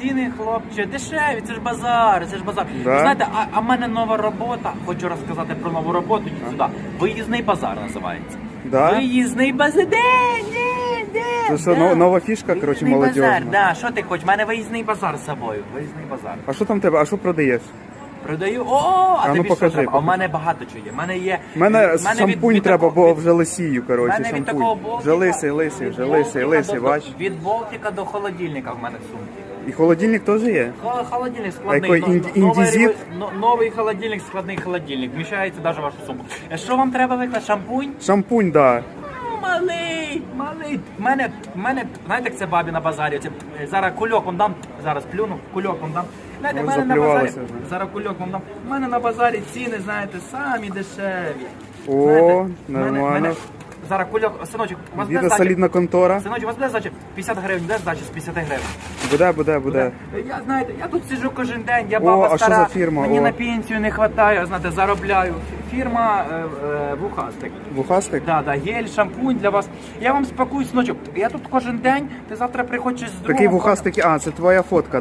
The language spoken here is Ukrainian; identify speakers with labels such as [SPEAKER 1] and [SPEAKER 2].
[SPEAKER 1] Ціни, хлопче, дешеві, це ж базар, це ж базар.
[SPEAKER 2] Да?
[SPEAKER 1] Ви знаєте, а, а в мене нова робота. Хочу розказати про нову роботу. Йдіть сюди. Виїзний базар називається.
[SPEAKER 2] Да?
[SPEAKER 1] Виїзний базар. Де, де, де?
[SPEAKER 2] Це що,
[SPEAKER 1] де?
[SPEAKER 2] нова- нова фішка, коротше,
[SPEAKER 1] Виїзний базар,
[SPEAKER 2] молодіжна.
[SPEAKER 1] да. Що ти хочеш? У мене виїзний базар з собою. Виїзний базар.
[SPEAKER 2] А що там в тебе? А що продаєш?
[SPEAKER 1] Продаю. О, а,
[SPEAKER 2] А ну
[SPEAKER 1] тобі
[SPEAKER 2] покажи,
[SPEAKER 1] що треба? А в
[SPEAKER 2] покажи.
[SPEAKER 1] мене багато чого є. У мене є.
[SPEAKER 2] У мене
[SPEAKER 1] в
[SPEAKER 2] шампунь
[SPEAKER 1] від
[SPEAKER 2] треба,
[SPEAKER 1] такого-
[SPEAKER 2] бо
[SPEAKER 1] від-
[SPEAKER 2] вже лисію, коротше,
[SPEAKER 1] мене від
[SPEAKER 2] шампунь.
[SPEAKER 1] такого болтика,
[SPEAKER 2] Вже лисий, лисий,
[SPEAKER 1] від
[SPEAKER 2] вже лисий,
[SPEAKER 1] болтика
[SPEAKER 2] лисий,
[SPEAKER 1] до-
[SPEAKER 2] бач.
[SPEAKER 1] Від болтика до холодильника в мене в сумці.
[SPEAKER 2] І холодильник теж є?
[SPEAKER 1] Холодильник складний.
[SPEAKER 2] який,
[SPEAKER 1] но-
[SPEAKER 2] інді-
[SPEAKER 1] новий холодильник, складний холодильник. Вміщається навіть в вашу сумку. Е, Що вам треба викласти? Шампунь?
[SPEAKER 2] Шампунь, да.
[SPEAKER 1] Ну, Малий, малий. В мене, в мене, знаєте, як це бабі на базарі? Е, зараз кульок вам дам, зараз плюну, кульок вам дам. Знаєте, в мене на базарі,
[SPEAKER 2] вже.
[SPEAKER 1] зараз кульок вам дам. У мене на базарі ціни, знаєте, самі дешеві.
[SPEAKER 2] О, нормально.
[SPEAKER 1] в мене- Зараз кульок, синочок, у вас буде
[SPEAKER 2] Віда
[SPEAKER 1] здача?
[SPEAKER 2] солідна контора.
[SPEAKER 1] Синочок, у вас буде здача? 50 гривень, де здача з 50 гривень?
[SPEAKER 2] Буде, буде, буде.
[SPEAKER 1] Я знаєте, я тут сиджу кожен день, я
[SPEAKER 2] О,
[SPEAKER 1] баба
[SPEAKER 2] а що
[SPEAKER 1] стара,
[SPEAKER 2] за фірма?
[SPEAKER 1] мені
[SPEAKER 2] О.
[SPEAKER 1] на пенсію не вистачає, знаєте, заробляю. Фірма е, е, Вухастик.
[SPEAKER 2] Вухастик?
[SPEAKER 1] Да, да, гель, шампунь для вас. Я вам спакую, синочок, я тут кожен день, ти завтра приходиш з другом.
[SPEAKER 2] Такий вухастик, а, це твоя фотка.